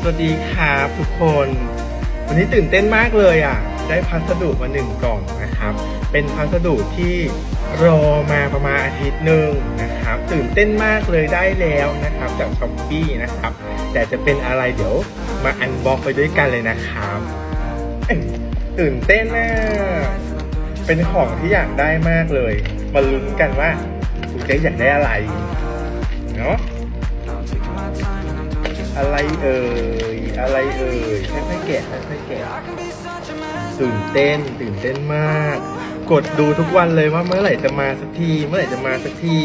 สวัสดีครับทุกคน วันนี้ตื่นเต้นมากเลยอะ ได้พัสดุมาหนึ่งกล่องนะครับ เป็นพัสดุที่รอมาประมาณอาทิตย์หนึ่งนะครับ ตื่นเต้นมากเลยได้แล้วนะครับ จากช้อปปี้นะครับ แต่จะเป็นอะไรเดี๋ยวมาอันบ็อกไปด้วยกันเลยนะครับตื่นเต้นมาเป็นของที่อยากได้มากเลย มาลุ้นกันว่าคุณเจ๊อยากได้อะไร เนาะ อะไรเอ่ย อะไรเอ่ยค่อยๆแกะค่อยๆแกะตื่นเต้นตื่นเต้นมาก กดดูทุกวันเลยว่าเมื่อไหร่จะมาสักที เมื่อไหร่จะมาสักที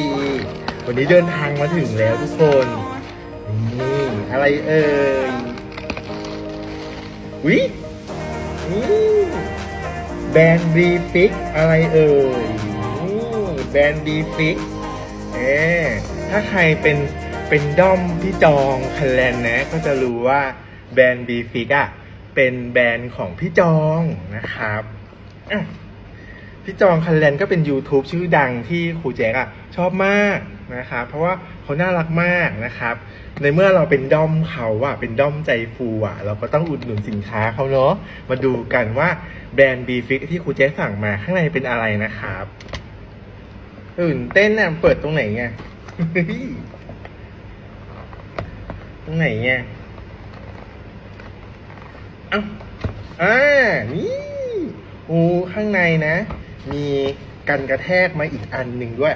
วันนี้เดินทางมาถึงแล้วทุกคนนี่อะไรเอ่ยวิแบรนด์บีฟิกอะไรเอ่ยแบรนด์บีฟิกเอ๊ถ้าใครเป็น เป็นด้อมพี่จองคันแลนนะก็จะรู้ว่าแบรนด์บีฟิกอะเป็นแบรนด์ของพี่จองนะครับพี่จองคันแลนก็เป็น YouTube ชื่อดังที่ครูแจ๊กอะชอบมากนะครับเพราะว่าเขาน่ารักมากนะครับ ในเมื่อเราเป็นด้อมเขาอะเป็นด้อมใจฟูอะเราก็ต้องอุดหนุนสินค้าเขาเนาะมาดูกันว่าแบรนด์บีฟิกที่ครูแจ๊กสั่งมาข้างในเป็นอะไรนะครับตื่นเต้นน่ะเปิดตรงไหนไง รงไหนไงเอ้าอ่านี่โอ้ข้างในนะ มีกันกระแทกมาอีกอันหนึ่งด้วย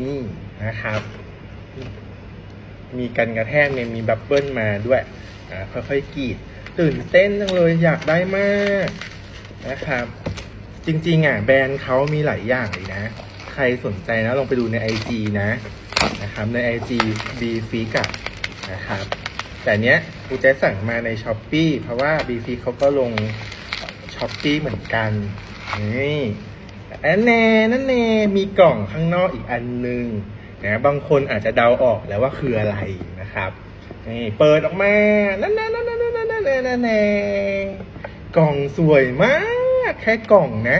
นี่นะครับ มีกันกระแทกเนี่ยมีบับเบิ้ลมาด้วยอ่าค่อยๆกรีด ตื่นเต้นจังเลยอยากได้มากนะครับ จริงๆอะแบรนด์เขามีหลายอย่างเลยนะ ใครสนใจนะลองไปดูใน IG นะนะครับใน IG b f i g อะ นะครับ แต่เนี้ยกูจะสั่งมาใน s h อ p e e เพราะว่า b f i g เขาก็ลง s h อ p e e เหมือนกันนี่อันแน่นั่นแน่มีกล่องข้างนอกอีกอันหนึงนะบางคนอาจจะเดาออกแล้วว่าคืออะไรนะครับนี่เปิดออกมานั่นแน่นั่นแน่นั่นแน่นั่นแน่นั่นนกล่องสวยมาก แค่กล่องนะ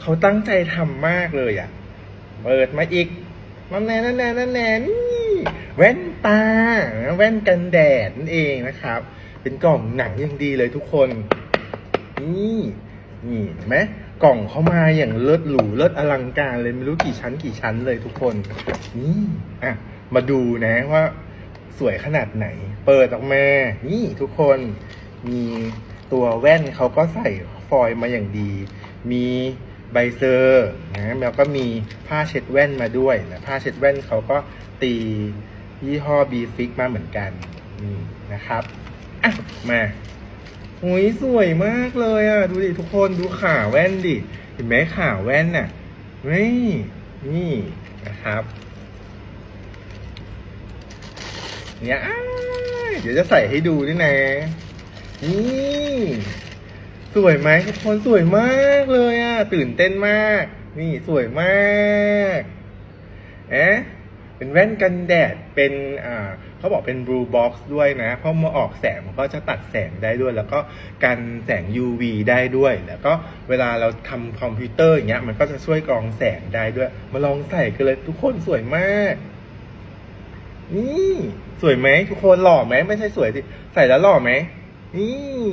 เขาตั้งใจทำมากเลยอะ เปิดมาอีกนั่นแน่นั่นแน่นั่นแน่นี่แว่น ตา แว่นกันแดดนั่นเองนะครับ เป็นกล่องหนังอย่างดีเลยทุกคน นี่นี่เห็นไหมกล่องเขามาอย่างเลิศหรูเลิศอลังการเลยไม่รู้กี่ชั้นกี่ชั้นเลยทุกคน นี่อะมาดูนะว่าสวยขนาดไหน เปิดออกมา นี่ทุกคนมีตัวแว่นเขาก็ใส่ฟอยล์มาอย่างดี มีใบเซอร์นะแล้วก็มีผ้าเช็ดแว่นมาด้วยนะผ้าเช็ดแว่นเขาก็ตี ยี่ห้อ b f i x มาเหมือนกัน นี่นะครับ อะ มาโอ้ยสวยมากเลยอะ ดูดิทุกคนดูขาแว่นดิ เห็นไหมขาแว่นน่ะนี่นี่นะครับ เนี้ยเดี๋ยวจะใส่ให้ดูด้วยนะ นี่สวยไหมทุกคนสวยมากเลยอะ ตื่นเต้นมาก นี่สวยมาก เอ๊ะ เป็นแว่นกันแดด เป็นอ่าเขาบอกเป็น blue box ด้วยนะ เพราะมาออกแสงมันก็จะตัดแสงได้ด้วย แล้วก็กันแสง UV ได้ด้วย แล้วก็เวลาเราทำคอมพิวเตอร์อย่างเงี้ย มันก็จะช่วยกรองแสงได้ด้วย มาลองใส่กันเลยทุกคนสวยมาก นี่สวยไหมทุกคนหล่อไหมไม่ใช่สวยสิ ใส่แล้วหล่อไหมนี่